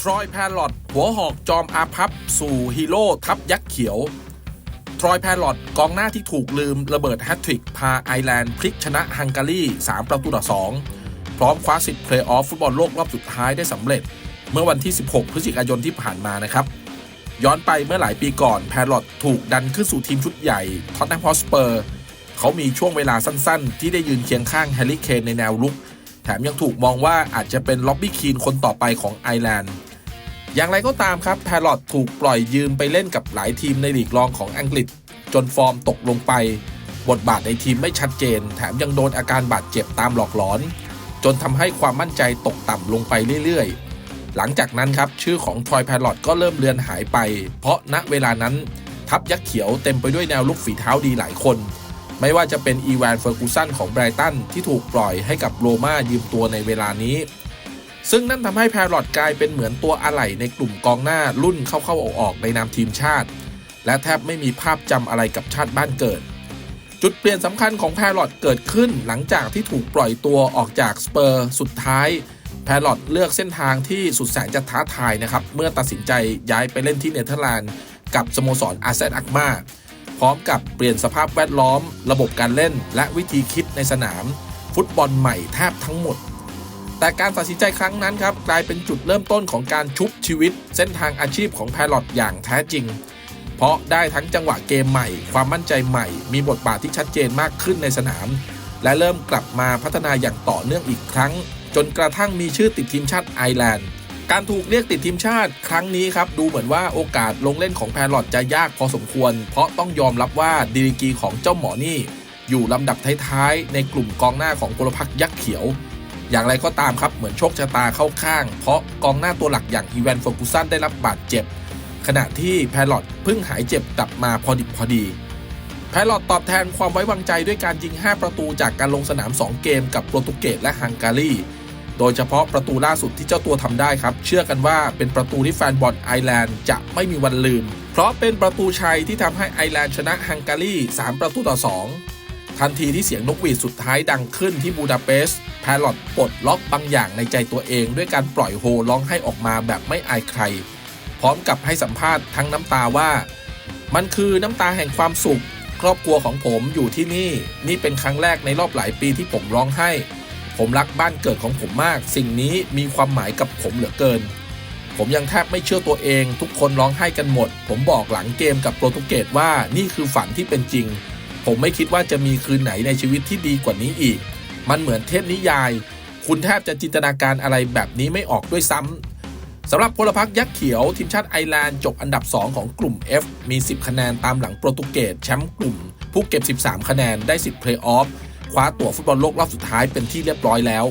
ทรอยแพลอตหัวหอกจอมอาพับสู่ฮีโร่ทัพยักษ์เขียว ทรอยแพลอตกองหน้าที่ถูกลืมระเบิดแฮตทริกพาไอร์แลนด์พลิกชนะฮังการี3 ประตูต่อ 2 พร้อมคว้าสิทธิ์เพลย์ออฟฟุตบอลโลกรอบสุดท้ายได้สำเร็จ เมื่อวันที่ 16 พฤศจิกายนที่ผ่านมานะครับ ย้อนไปเมื่อหลายปีก่อนแพลอตถูกดันขึ้นสู่ทีมชุดใหญ่ท็อตแนมฮอสเปอร์เขามีช่วงเวลาสั้นๆ ที่ได้ยืนเคียงข้างแฮร์รี่เคนในแนวรุกแถมยังถูกมองว่าอาจจะเป็นล็อบบี้คีนคนต่อไปของไอร์แลนด์ อย่างไรก็ตามครับแพลอตถูกปล่อยยืมไปเล่นกับหลายทีมในลีกรองของอังกฤษ จนฟอร์มตกลงไป บทบาทในทีมไม่ชัดเจน แถมยังโดนอาการบาดเจ็บตามหลอกหลอน จนทำให้ความมั่นใจตกต่ำลงไปเรื่อยๆ หลังจากนั้นครับชื่อของทรอยแพลอตก็เริ่มเลือนหายไป เพราะณเวลานั้น ทัพยักษ์เขียวเต็มไปด้วยแนวลุกฝีเท้าดีหลายคน ไม่ว่าจะเป็นอีวานเฟอร์กูสันของไบรตันที่ถูกปล่อยให้กับโรม่ายืมตัวในเวลานี้ ซึ่งนั่นทำให้แพรลอตกลายเป็นเหมือนตัวอะไหล่ในกลุ่มกองหน้ารุ่นเข้าๆออกๆในนามทีมชาติ และแทบไม่มีภาพจำอะไรกับชาติบ้านเกิด จุดเปลี่ยนสำคัญของแพรลอตเกิดขึ้นหลังจากที่ถูกปล่อยตัวออกจากสเปอร์สุดท้ายแพรลอตเลือกเส้นทางที่สุดแสนจะท้าทายนะครับเมื่อตัดสินใจย้ายไปเล่นที่เนเธอร์แลนด์กับสโมสรอาเซนอักมาพร้อมกับเปลี่ยนสภาพแวดล้อม ระบบการเล่น และวิธีคิดในสนาม ฟุตบอลใหม่แทบทั้งหมด แต่การตัดสินใจครั้งนั้นครับกลายเป็นจุดเริ่มต้นของการชุบชีวิต เส้นทางอาชีพของแพลอตอย่างแท้จริง เพราะได้ทั้งจังหวะเกมใหม่ ความมั่นใจใหม่ มีบทบาทที่ชัดเจนมากขึ้นในสนาม และเริ่มกลับมาพัฒนาอย่างต่อเนื่องอีกครั้ง จนกระทั่งมีชื่อติดทีมชาติไอร์แลนด์การถูกเรียกติดทีมชาติครั้งนี้ครับ ดูเหมือนว่าโอกาสลงเล่นของแพรลอตจะยากพอสมควร เพราะต้องยอมรับว่าดีกรีของเจ้าหมอนี่ อยู่ลำดับท้ายๆ ในกลุ่มกองหน้าของพลพรรคยักษ์เขียว อย่างไรก็ตามครับเหมือนโชคชะตาเข้าข้าง เพราะกองหน้าตัวหลักอย่างอีแวนเฟอร์กูสันได้รับบาดเจ็บ ขณะที่แพลอตเพิ่งหายเจ็บกลับมาพอดิบพอดี แพลอตตอบแทนความไว้วางใจด้วยการยิง 5 ประตูจากการลงสนาม 2 เกมกับโปรตุเกสและฮังการีโดยเฉพาะประตูล่าสุดที่เจ้าตัวทำได้ครับ เชื่อกันว่าเป็นประตูที่แฟนบอลไอร์แลนด์จะไม่มีวันลืม เพราะเป็นประตูชัยที่ทำให้ไอร์แลนด์ชนะฮังการี3 ประตูต่อ 2 ทันทีที่เสียงนกหวีดสุดท้ายดังขึ้นที่บูดาเปสต์แพลอตปลดล็อกบางอย่างในใจตัวเอง ด้วยการปล่อยโฮร้องให้ออกมาแบบไม่อายใคร พร้อมกับให้สัมภาษณ์ทั้งน้ำตาว่า มันคือน้ำตาแห่งความสุข ครอบครัวของผมอยู่ที่นี่ นี่เป็นครั้งแรกในรอบหลายปีที่ผมร้องไห้ ผมรักบ้านเกิดของผมมาก สิ่งนี้มีความหมายกับผมเหลือเกิน ผมยังแทบไม่เชื่อตัวเอง ทุกคนร้องไห้กันหมด ผมบอกหลังเกมกับโปรตุเกสว่านี่คือฝันที่เป็นจริง ผมไม่คิดว่าจะมีคืนไหนในชีวิตที่ดีกว่านี้อีก มันเหมือนเทพนิยาย คุณแทบจะจินตนาการอะไรแบบนี้ไม่ออกด้วยซ้ำสำหรับพลพรรคยักษ์เขียวทีมชาติไอร์แลนด์จบอันดับ 2 ของกลุ่ม F มี 10 คะแนนตามหลังโปรตุเกสแชมป์กลุ่ม ผู้เก็บ 13 คะแนนได้สิทธิ์เพลย์ออฟคว้าตั๋วฟุตบอลโลกรอบสุดท้ายเป็นที่เรียบร้อยแล้ว